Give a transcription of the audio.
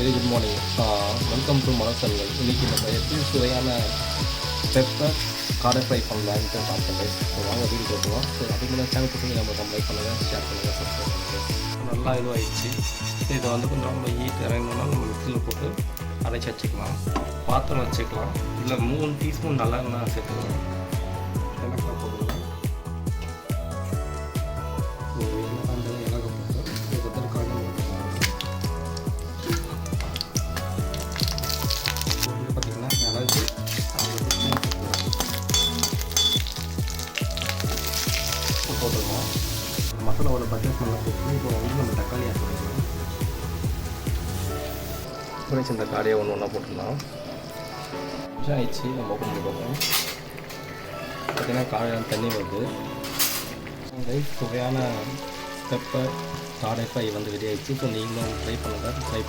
Very good morning welcome to மனசல்கள் இன்றைக்கி நம்ம எப்படி சுவையான பெப்பர் காடை ஃப்ரை பண்ணலான்ட்டு பார்ப்போம். ஸோ வாங்க வீடியோ போகலாம் ஸோ அதுக்கு முன்னாடி சேனல் பசங்க நம்ம கம்ப்ளைண்ட் பண்ணுங்கள் ஷேர் பண்ணுங்கள் சப்ஸ்கிரைப் பண்ணுங்கள் நல்லா இதுவாகிடுச்சு இதை வந்து கொஞ்சம் நம்ம ஈட் இறங்கணும்னா நம்ம மிக்சியில் போட்டு அரைச்சி வச்சுக்கலாம். பாத்திரம் வச்சுக்கலாம். இல்லை மூணு டீஸ்பூன் நல்லா எண்ணெய் சேர்த்துக்கலாம். எனக்கு போட்டிருக்கோம் மசாலாவோட பட்டர் பண்ண போட்டு இப்போ வந்து நம்ம தக்காளி ஆட் பண்ணிக்கலாம் ஃப்ரெண்ட்ஸ் இந்த காடையை ஒன்று ஒன்றா போட்டுடலாம் கொஞ்சம் ஆயிடுச்சு நம்ம ஓப்பன் பண்ணி பார்ப்போம் பார்த்திங்கன்னா காடையில் தண்ணி வருது ரைஸ் சுவையான பெப்பர் காடை ஃப்ரை வந்து ரெடி ஆயிடுச்சு ஸோ நீங்களும் ட்ரை பண்ணுங்கள் ட்ரை பண்ணி